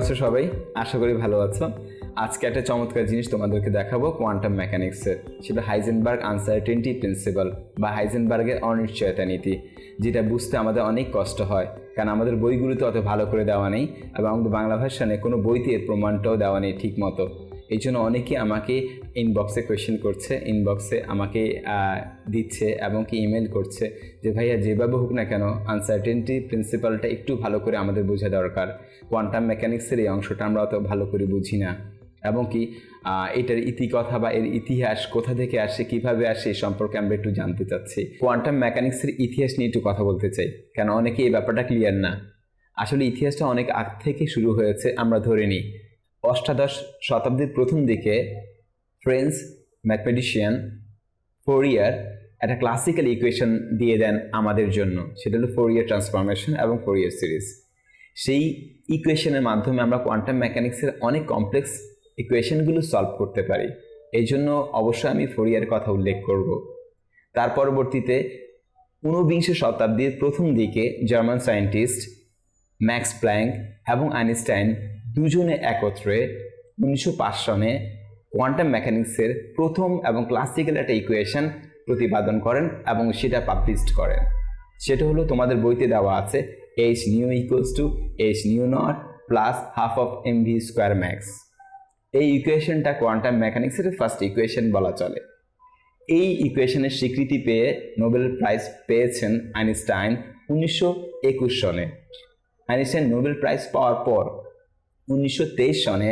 আছো সবাই? আশা করি ভালো আছো। আজকে একটা চমৎকার জিনিস তোমাদেরকে দেখাবো কোয়ান্টাম মেকানিক্সের সেটা হাইজেনবার্গ আনসার্টেনটি প্রিন্সিপাল বা হাইজেনবার্গের অনিশ্চয়তা নীতি, যেটা বুঝতে আমাদের অনেক কষ্ট হয়। কারণ আমাদের বইগুলোতে অত ভালো করে দেওয়া নেই এবং আমাদের বাংলা ভাষানে কোনো বইতে এর প্রমাণটাও দেওয়া নেই ঠিক মতো এই জন্য অনেকে আমাকে ইনবক্সে কোয়েশ্চেন করছে ইনবক্সে আমাকে দিচ্ছে এবং কি ইমেল করছে যে, ভাইয়া, যেভাবে হোক না কেন আনসার্টেনটি প্রিন্সিপালটা একটু ভালো করে আমাদের বোঝা দরকার। কোয়ান্টাম মেকানিক্সের এই অংশটা আমরা অত ভালো করে বুঝি না। এবং কি এটার ইতিকথা বা এর ইতিহাস কোথা থেকে আসে, কীভাবে আসে এই সম্পর্কে আমরা একটু জানতে চাচ্ছি। কোয়ান্টাম মেকানিক্সের ইতিহাস নিয়ে একটু কথা বলতে চাই, কেন অনেকে এই ব্যাপারটা ক্লিয়ার না? আসলে ইতিহাসটা অনেক আগ থেকে শুরু হয়েছে, আমরা ধরে নিই। অষ্টাদশ শতাব্দীর প্রথম দিকে ফ্রেঞ্চ ম্যাথমেটিশিয়ান ফোরিয়ার একটা ক্লাসিক্যাল ইকুয়েশন দিয়ে দেন আমাদের জন্য। সেটা হলো ফোরিয়ার ট্রান্সফরমেশন এবং ফোরিয়ার সিরিজ সেই ইকুয়েশনের মাধ্যমে আমরা কোয়ান্টাম মেকানিক্সের অনেক কমপ্লেক্স ইকুয়েশনগুলো সলভ করতে পারি। এই জন্য অবশ্যই আমি ফোরিয়ার কথা উল্লেখ করব। তার পরবর্তীতে ঊনবিংশ শতাব্দীর প্রথম দিকে জার্মান সায়েন্টিস্ট ম্যাক্স প্ল্যাঙ্ক এবং আইনস্টাইন দুজনে একত্রে উনিশশো পাঁচ সনে কোয়ান্টাম মেকানিক্সের প্রথম এবং ক্লাসিক্যাল একটা ইকুয়েশন প্রতিপাদন করেন এবং সেটা পাবলিশড করেন। সেটা হলো তোমাদের বইতে দেওয়া আছে H nu equals to H nu naught plus half of M V square max এই ইকুয়েশনটা কোয়ান্টাম মেকানিক্সের ফার্স্ট ইকুয়েশন বলা চলে। এই ইকুয়েশনের স্বীকৃতি পেয়ে নোবেল প্রাইজ পেয়েছেন আইনস্টাইন উনিশশো একুশ সনে আইনস্টাইন নোবেল প্রাইজ পাওয়ার পর উনিশশো তেইশ সনে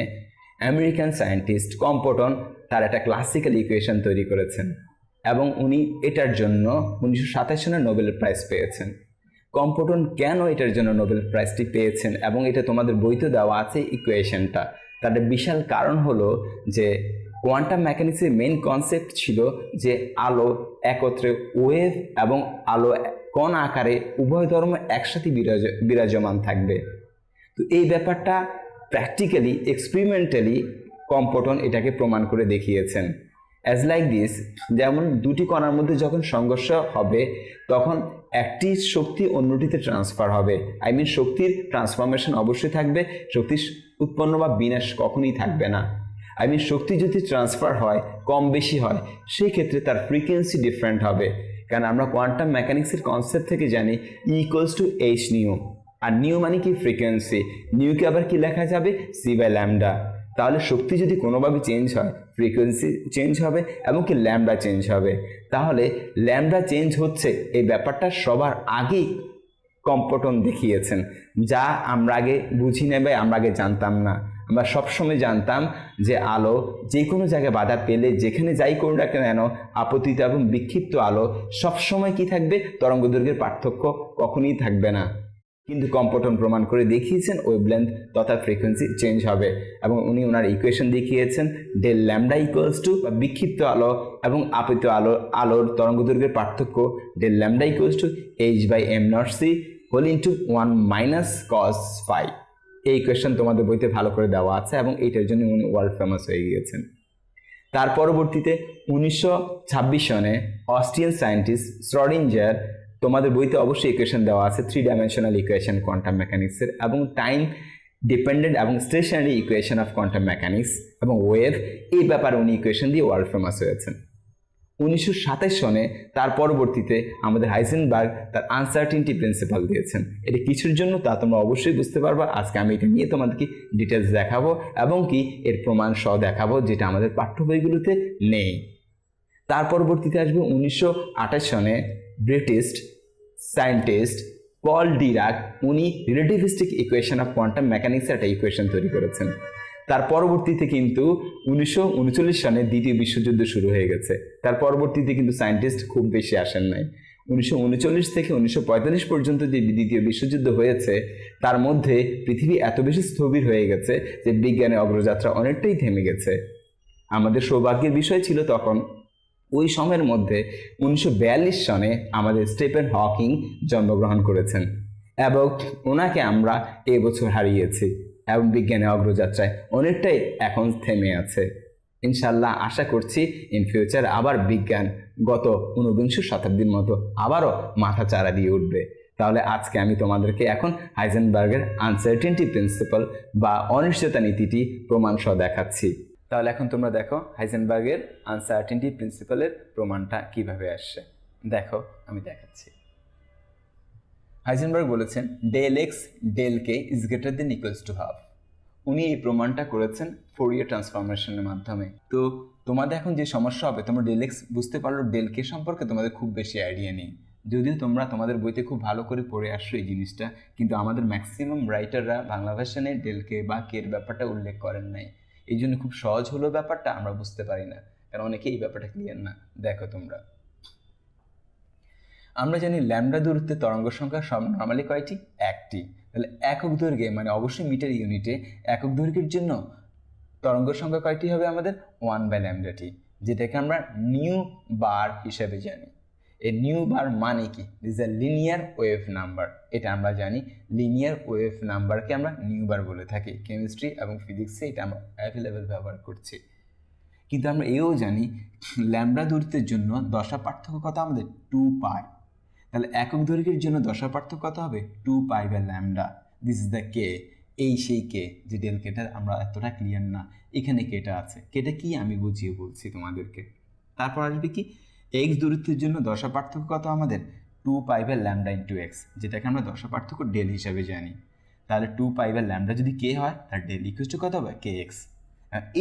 আমেরিকান সায়েন্টিস্ট কম্পটন তার একটা ক্লাসিক্যাল ইকুয়েশন তৈরি করেছেন এবং উনি এটার জন্য উনিশশো সাতাশ সনে নোবেল প্রাইজ পেয়েছেন। কম্পটন কেন এটার জন্য নোবেল প্রাইজটি পেয়েছেন এবং এটা তোমাদের বইতে দেওয়া আছে ইকুয়েশনটা তার বিশাল কারণ হলো যে কোয়ান্টাম মেকানিক্সের মেন কনসেপ্ট ছিল যে আলো একত্রে ওয়েভ এবং আলো কোন আকারে উভয় ধর্ম একসাথে বিরাজ, বিরাজমান থাকবে। তো এই ব্যাপারটা প্র্যাকটিক্যালি এক্সপেরিমেন্টালি কম্পটন এটাকে প্রমাণ করে দেখিয়েছেন। অ্যাজ লাইক দিস যেমন দুটি কণার মধ্যে যখন সংঘর্ষ হবে, তখন একটি শক্তি অন্যটিতে ট্রান্সফার হবে। আই মিন শক্তির ট্রান্সফরমেশন অবশ্যই থাকবে শক্তির উৎপন্ন বা বিনাশ কখনোই থাকবে না। আই মিন শক্তি যদি ট্রান্সফার হয়, কম বেশি হয়, সেই ক্ষেত্রে তার ফ্রিকোয়েন্সি ডিফারেন্ট হবে। কারণ আমরা কোয়ান্টাম মেকানিক্সের কনসেপ্ট থেকে জানি ইকুয়ালস টু এইচ নিউ আর নিউ মানে কি ফ্রিকোয়েন্সি নিউকে আবার কি লেখা যাবে? সি বাই ল্যামডা তাহলে শক্তি যদি কোনোভাবে চেঞ্জ হয় ফ্রিকোয়েন্সি চেঞ্জ হবে এবং কি ল্যামডা চেঞ্জ হবে। তাহলে ল্যামডা চেঞ্জ হচ্ছে এই ব্যাপারটা সবার আগেই কম্পটন দেখিয়েছেন। যা আমরা আগে বুঝি নেবে আমরা আগে জানতাম না। আমরা সবসময় জানতাম যে আলো যে কোনো জায়গায় বাধা পেলে, যেখানে যাই করুক না কেন, আপতিত এবং বিক্ষিপ্ত আলো সবসময় কি থাকবে? তরঙ্গ দৈর্ঘ্যের পার্থক্য কখনোই থাকবে না। কিন্তু কম্পটন প্রমাণ করে দেখিয়েছেন ওয়েভলেন্থ তথা ফ্রিকোয়েন্সি চেঞ্জ হবে এবং উনি ওনার ইকুয়েশন দেখিয়েছেন ডেল ল্যামডা ইকুয়ালস টু বা বিক্ষিপ্ত আলো এবং আপিত আলো, আলোর তরঙ্গ দৈর্ঘ্যের পার্থক্য del lambda equals to H by m naught c whole into one minus cos phi এই ইকুয়েশন তোমাদের বইতে ভালো করে দেওয়া আছে এবং এইটার জন্য উনি ওয়ার্ল্ড ফেমাস হয়ে গিয়েছেন। তার পরবর্তীতে উনিশশো ছাব্বিশ সনে অস্ট্রিয়ান সায়েন্টিস্ট শ্রডিঞ্জার তোমাদের বইতে অবশ্যই ইকুয়েশন দেওয়া আছে থ্রি ডাইমেনশনাল ইকুয়েশন কোয়ান্টাম মেকানিক্সের এবং টাইম ডিপেন্ডেন্ট এবং stationary equation of quantum mechanics এবং ওয়েভ এই ব্যাপারে উনি ইকুয়েশন দিয়ে ওয়ার্ল্ড ফেমাস হয়েছেন। উনিশশো সাতাশ সনে তার পরবর্তীতে আমাদের হাইসেনবার্গ তার আনসার্টিনটি প্রিন্সিপাল দিয়েছেন। এটি কিছুর জন্য তা তোমরা অবশ্যই বুঝতে পারবা। আজকে আমি এটা নিয়ে তোমাদেরকে ডিটেলস দেখাবো এবং কি এর প্রমাণ সহ দেখাবো যেটা আমাদের পাঠ্য বইগুলোতে নেই। তার পরবর্তীতে আসবে উনিশশো আঠাশ সনে ব্রিটিশ সায়েন্টিস্ট পল ডিরাক উনি রিলেটিভিস্টিক ইকুয়েশন অফ কোয়ান্টাম মেকানিক্সের একটা ইকুয়েশন তৈরি করেছেন। তার পরবর্তীতে কিন্তু উনিশশো উনচল্লিশ সনে দ্বিতীয় বিশ্বযুদ্ধ শুরু হয়ে গেছে। তার পরবর্তীতে কিন্তু সায়েন্টিস্ট খুব বেশি আসেন নাই। উনিশশো উনচল্লিশ থেকে উনিশশো পঁয়তাল্লিশ পর্যন্ত যে দ্বিতীয় বিশ্বযুদ্ধ হয়েছে, তার মধ্যে পৃথিবী এত বেশি স্থবির হয়ে গেছে যে বিজ্ঞানের অগ্রযাত্রা অনেকটাই থেমে গেছে। আমাদের সৌভাগ্যের বিষয় ছিল তখন ওই সময়ের মধ্যে উনিশশো বিয়াল্লিশ সনে আমাদের স্টেফেন হকিং জন্মগ্রহণ করেছেন এবং ওনাকে আমরা এবছর হারিয়েছি এবং বিজ্ঞানের অগ্রযাত্রায় অনেকটাই এখন থেমে আছে। ইনশাল্লাহ আশা করছি ইন ফিউচার আবার বিজ্ঞান গত ঊনবিংশ শতাব্দীর মতো আবারও মাথা চারা দিয়ে উঠবে। তাহলে আজকে আমি তোমাদেরকে এখন হাইজেনবার্গের আনসার্টেনটি প্রিন্সিপাল বা অনিশ্চয়তা নীতিটি প্রমাণ সহ দেখাচ্ছি। তাহলে এখন তোমরা দেখো হাইজেনবার্গের আনসার্টেনটি প্রিন্সিপালের প্রমাণটা কীভাবে আসছে। দেখো, আমি দেখাচ্ছি। হাইজেনবার্গ বলেছেন del x del k is greater than equals to half উনি এই প্রমাণটা করেছেন ফোরিয়ার ট্রান্সফরমেশনের মাধ্যমে। তো তোমাদের এখন যে সমস্যা হবে, তোমরা ডেল এক্স বুঝতে পারল ডেল কে সম্পর্কে তোমাদের খুব বেশি আইডিয়া নেই। যদিও তোমরা তোমাদের বইতে খুব ভালো করে পড়ে আসছো এই জিনিসটা, কিন্তু আমাদের ম্যাক্সিমাম রাইটাররা বাংলা ভার্সনে ডেল কে বা কের ব্যাপারটা উল্লেখ করেন নাই। এই জন্য খুব সহজ হলো ব্যাপারটা, আমরা বুঝতে পারি না। কারণ অনেকেই এই ব্যাপারটা ক্লিয়ার না, দেখো তোমরা। আমরা জানি ল্যামডা দূরত্বে তরঙ্গ সংখ্যা সব নর্মালি কয়টি? একটি। তাহলে একক দৈর্ঘ্যে মানে অবশ্যই মিটার ইউনিটে একক দৈর্ঘ্যের জন্য তরঙ্গ সংখ্যা কয়টি হবে আমাদের? ওয়ান বাই ল্যামডাটি যেটাকে আমরা নিউ বার হিসেবে জানি। এই নিউ বার মানে কি? This a linear wave number এটা আমরা জানি লিনিয়ার ওয়েভ নাম্বারকে আমরা নিউ বার বলে থাকি। কেমিস্ট্রি এবং ফিজিক্সে এটা আমরা অ্যাভেলেবেল ব্যবহার করছি। কিন্তু আমরা এও জানি ল্যামডা দূরত্বের জন্য দশা পার্থক্য কত আমাদের? টু পাই তাহলে একক দৈর্ঘ্যের জন্য দশা পার্থক্য কত হবে? টু পাই বা lambda this is the k এই সেই কে যে ডেল কেটা আমরা এতটা ক্লিয়ার না। এখানে কেটা আছে। কেটা কি আমি বুঝিয়ে বলছি তোমাদেরকে। তারপর আসবে কি? এক্স দূরত্বের জন্য দশা পার্থক্য কত আমাদের? Two pi by lambda into x যেটাকে আমরা দশা পার্থক্য ডেল হিসাবে জানি। তাহলে টু পাই ল্যামডা যদি কে হয়, তাহলে ডেল টু কত হবে? কে এক্স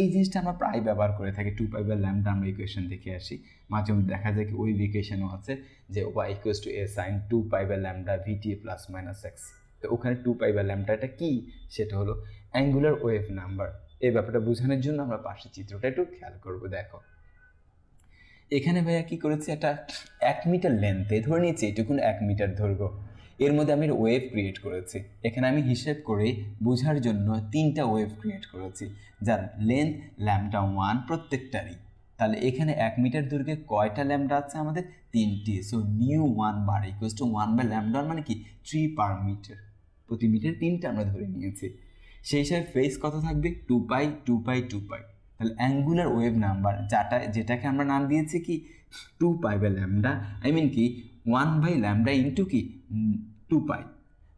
এই জিনিসটা আমরা প্রায় ব্যবহার করে থাকি টু পাই ল্যামডা আমরা ইকুয়েশন দেখে আসি। মাঝে মধ্যে দেখা যায় কি ওই ইকুয়েশনও আছে যে y equals to a sine two pi by lambda v t plus minus x তো ওখানে টু পাই ল্যামডাটা কী? সেটা হলো অ্যাঙ্গুলার ওয়েভ নাম্বার এই ব্যাপারটা বোঝানোর জন্য আমরা পাশের চিত্রটা একটু খেয়াল করব, দেখো। এখানে ভাইয়া কি করেছি? একটা এক মিটার লেন্থে ধরে নিয়েছি, এটুকুন এক মিটার দৈর্ঘ্য। এর মধ্যে আমি ওয়েভ ক্রিয়েট করেছি। এখানে আমি হিসেব করে বোঝার জন্য তিনটা ওয়েভ ক্রিয়েট করেছি। যার লেন্থ ল্যামডা ওয়ান প্রত্যেকটারই। তাহলে এখানে এক মিটার দৈর্ঘ্যে কয়টা ল্যামডা আছে আমাদের? তিনটি। So nu one bar equals to one by lambda মানে কি? থ্রি পার মিটার প্রতি মিটার তিনটা আমরা ধরে নিয়েছি। সেই হিসাবে ফেস কত থাকবে? Two pi two pi two pi তাহলে অ্যাঙ্গুলার ওয়েভ নাম্বার যাটা, যেটাকে আমরা নাম দিয়েছি কি? Two pi by lambda I mean কি? ওয়ান বাই ল্যামডা ইন্টু কি? টু পাই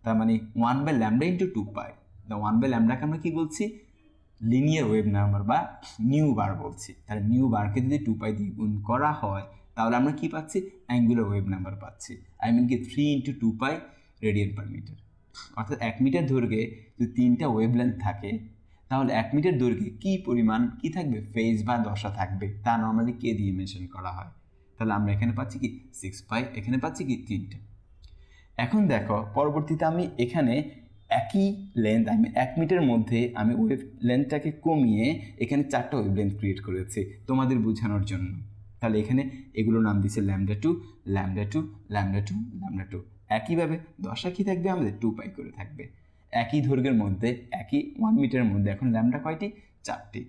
তার মানে one by lambda into two pi তা ওয়ান বাই ল্যামডাকে আমরা কী বলছি? লিনিয়ার ওয়েভ নাম্বার বা নিউ বার বলছি। তাহলে নিউ বারকে যদি টু পাই দিয়ে গুণ করা হয়, তাহলে আমরা কী পাচ্ছি? অ্যাঙ্গুলার ওয়েভ নাম্বার পাচ্ছি। আই মিন কি? Three into two pi radian per metre অর্থাৎ এক মিটার দৈর্ঘ্যে যদি তিনটা ওয়েভ লেন্থ থাকে তাহলে এক মিটার দৈর্ঘ্যে কী পরিমাণ, কি থাকবে? ফেজ বা দশা থাকবে। তা নর্মালি কে দিয়ে মেনশন করা হয়। তাহলে আমরা এখানে পাচ্ছি কি? সিক্স পাই এখানে পাচ্ছি কি? তিনটা। এখন দেখো, পরবর্তীতে আমি এখানে একই লেন্থ আমি এক মিটার মধ্যে আমি ওয়েভ লেন্থটাকে কমিয়ে এখানে চারটা ওয়েভ লেন্থ ক্রিয়েট করেছি, তোমাদের বোঝানোর জন্য। তাহলে এখানে এগুলোর নাম দিচ্ছে lambda two lambda two lambda two lambda two একইভাবে দশা কী থাকবে? আমাদের টু পাই করে থাকবে। একই দৈর্ঘ্যের মধ্যে, একই ওয়ান মিটারের মধ্যে, এখন ল্যামডা কয়টি? চারটি।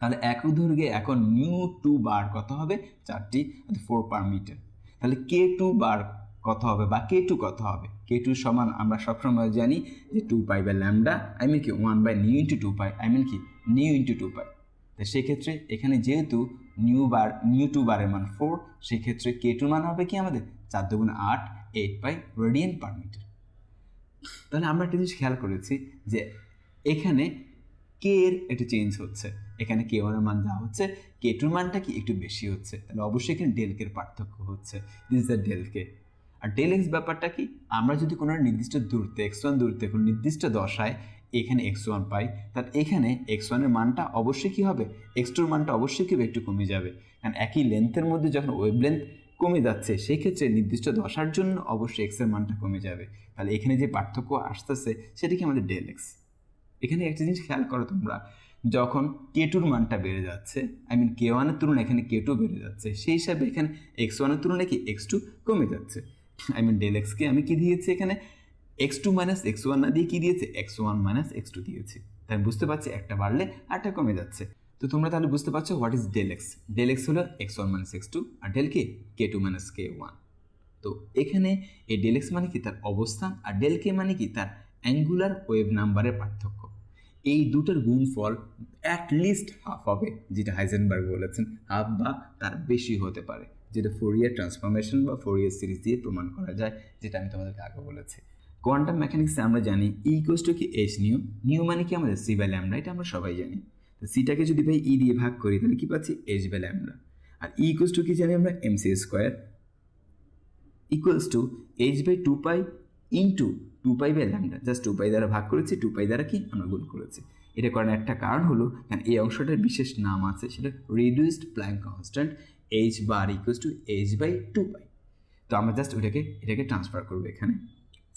তাহলে একই দৈর্ঘ্যে এখন নিউ টু বার কত হবে? চারটি ফোর পার মিটার তাহলে কে টু বার কত হবে বা কে টু কত হবে? কে টু সমান আমরা সবসময় জানি যে two pi by lambda I mean কি one by nu into two pi I mean কি নিউ ইন্টু টু পাই তো সেক্ষেত্রে এখানে যেহেতু নিউ বার নিউ টু বারের মান ফোর সেক্ষেত্রে কে টুর মান হবে কি আমাদের? চার দুগুণ আট eight pi radian per metre তাহলে আমরা একটা জিনিস খেয়াল করেছি যে এখানে কে এর একটু চেঞ্জ হচ্ছে। এখানে কে ওয়ানের মান যা হচ্ছে কে টুর মানটা কি একটু বেশি হচ্ছে? তাহলে অবশ্যই এখানে ডেলকের পার্থক্য হচ্ছে। দিস দ্য ডেলকে আর ডেল এক্স ব্যাপারটা কি? আমরা যদি কোনো নির্দিষ্ট দূরত্বে এক্স ওয়ান দূরত্বে কোনো নির্দিষ্ট দশায় এখানে এক্স ওয়ান পাই, তাহলে এখানে এক্স ওয়ানের মানটা অবশ্যই কী হবে? এক্স টুর মানটা অবশ্যই কি একটু কমে যাবে। কারণ একই লেন্থের মধ্যে যখন ওয়েভ লেন্থ কমে যাচ্ছে, সেই ক্ষেত্রে নির্দিষ্ট দশার জন্য অবশ্যই এক্সের মানটা কমে যাবে। তাহলে এখানে যে পার্থক্য আসতেছে, সেটা কি আমাদের ডেল এক্স এখানে একটা জিনিস খেয়াল করো তোমরা, যখন কে টুর মানটা বেড়ে যাচ্ছে আই মিন কে ওয়ানের তুলনায় এখানে কে টু বেড়ে যাচ্ছে, সেই হিসাবে এখানে এক্স ওয়ানের তুলনায় কি এক্স টু কমে যাচ্ছে? আই মিন ডেল এক্সকে আমি কি দিয়েছি এখানে? X two minus x one না দিয়ে কি দিয়েছে? X one minus x two দিয়েছি। তাই বুঝতে পারছি একটা বাড়লে আরটা কমে যাচ্ছে। তো তোমরা তাহলে বুঝতে পারছ what is del x del x হলো x one minus x two আর del k k two minus k one তো এখানে এই ডেল এক্স মানে কি? তার অবস্থান আর ডেল কে মানে কি? তার অ্যাঙ্গুলার ওয়েভ নাম্বারের পার্থক্য। এই দুটোর গুণফল অ্যাট লিস্ট হাফ হবে, যেটা হাইজেনবার্গ বলেছেন। হাফ বা তার বেশি হতে পারে, যেটা ফোর ইয়ার ট্রান্সফরমেশন বা ফোর ইয়ার সিরিজ দিয়ে প্রমাণ করা যায়, যেটা আমি তোমাদেরকে আগে বলেছি। কোয়ান্টাম মেকানিক্সে আমরা জানি ই ইকোয়াস টু কি? এইচ নিউ নিউ মানে কি? আমাদের সি বাই ল্যামডা এটা আমরা সবাই জানি। তো সিটাকে যদি ভাই ই দিয়ে ভাগ করি, তাহলে কী পাচ্ছি? এইচ বাই ল্যামডা আর ই ইকোয়াস টু কি জানি আমরা? M c square equals to H by two pi into two pi by lambda just two pi দ্বারা ভাগ করেছি টু পাই দ্বারা কি? আমরা গুণ করেছি। এটা করার একটা কারণ হলো, কারণ এই অংশটার বিশেষ নাম আছে, সেটা reduced Planck constant H bar equals to H by two pi তো আমরা জাস্ট ওইটাকে, এটাকে ট্রান্সফার করব এখানে।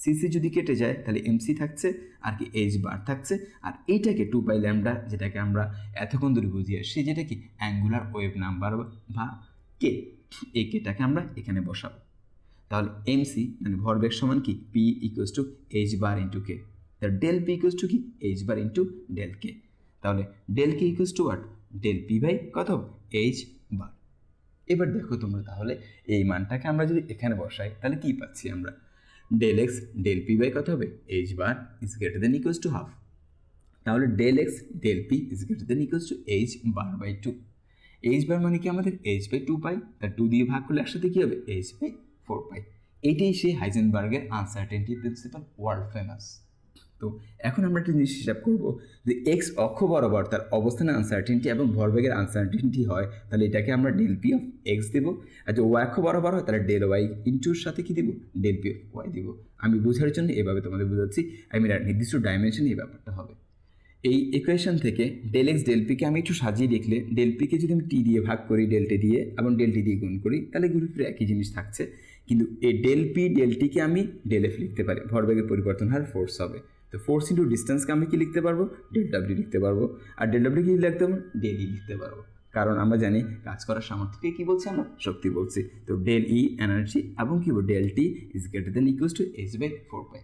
সিসি যদি কেটে যায়, তাহলে এমসি থাকছে, আর কি এইচ বার থাকছে, আর এইটাকে টু বাই ল্যামডা যেটাকে আমরা এতক্ষণ ধরে বুঝিয়ে আসছি, যেটা কি অ্যাঙ্গুলার ওয়েভ নাম্বার বা কে এই কেটাকে আমরা এখানে বসাবো। তাহলে এমসি মানে ভরবেগ সমান কি? P equals to H bar into k তাহলে ডেল পি ইকুয়াস টু কি? H bar into del k তাহলে del k equals to what del p by কত এইচ বার এবার দেখো তোমরা তাহলে এই মানটাকে আমরা যদি এখানে বসাই, তাহলে কি পাচ্ছি আমরা? Del x del p by কত হবে? H bar is greater than equals to half তাহলে del x del p is greater than equals to H bar by two H bar মানে কি আমাদের? এইচ বাই টু পাই তার two দিয়ে ভাগ করলে একসাথে কী হবে? এইচ বাই ফোর পাই এটাই সেই হাইজেনবার্গের আনসার্টেনটি প্রিন্সিপাল ওয়ার্ল্ড ফেমাস তো এখন আমরা একটা জিনিস হিসাব করব যে এক্স অক্ষ বরাবর তার অবস্থানের আনসার্টেনটি এবং ভরবেগের আনসার্টেনটি হয়, তাহলে এটাকে আমরা ডেল পি অফ এক্স দেবো। আর যদি ওয়াই অক্ষ বরাবর হয়, তাহলে ডেল ওয়াই ইন্টুর সাথে কী দেবো? ডেল পি অফ ওয়াই দিব। আমি বোঝার জন্য এভাবে তোমাদের বোঝাচ্ছি আমি নির্দিষ্ট ডাইমেনশনে এই ব্যাপারটা হবে। এই ইকুয়েশন থেকে ডেল এক্স ডেল পিকে আমি একটু সাজিয়ে লিখলে ডেল পিকে যদি আমি টি দিয়ে ভাগ করি ডেলটি দিয়ে এবং ডেলটি দিয়ে গুণ করি, তাহলে ঘুরে ফিরে একই জিনিস থাকছে। কিন্তু এই ডেল পি ডেলটিকে আমি ডেল এফ লিখতে পারি, ভরবেগের পরিবর্তন হার ফোর্স হবে। তো ফোর্স ইন্টু ডিস্টেন্সকে আমি কি লিখতে পারব? ডেল ডাব্লিউ লিখতে পারব। আর ডেল ডাব্লিউ কি লিখতে পারব ডেল ই লিখতে পারব। কারণ আমরা জানি কাজ করার সামর্থ্যকে কি বলছি আমরা? শক্তি বলছি। তো ডেল ই এনার্জি এবং কি del t is greater than equals to H by four pi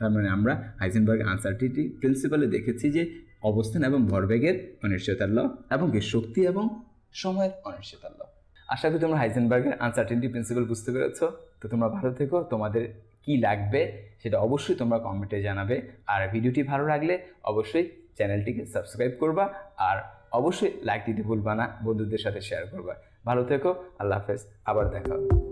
তার মানে আমরা হাইজেনবার্গ আনসার্টিটি প্রিন্সিপালে দেখেছি যে অবস্থান এবং ভরবেগের অনিশ্চয়তার ল এবং কি শক্তি এবং সময়ের অনিশ্চয়তার ল আশা করি তোমরা হাইজেনবার্গের আনসার্টেনটি প্রিন্সিপাল বুঝতে পেরেছ। তো তোমরা ভালো থেকো। তোমাদের কি লাগবে সেটা অবশ্যই তোমরা কমেন্টে জানাবে। আর ভিডিওটি ভালো লাগলে অবশ্যই চ্যানেলটিকে সাবস্ক্রাইব করবা আর অবশ্যই লাইক দিতে ভুলবা না, বন্ধুদের সাথে শেয়ার করবা। ভালো থেকো, আল্লাহ হাফেজ, আবার দেখা হবে।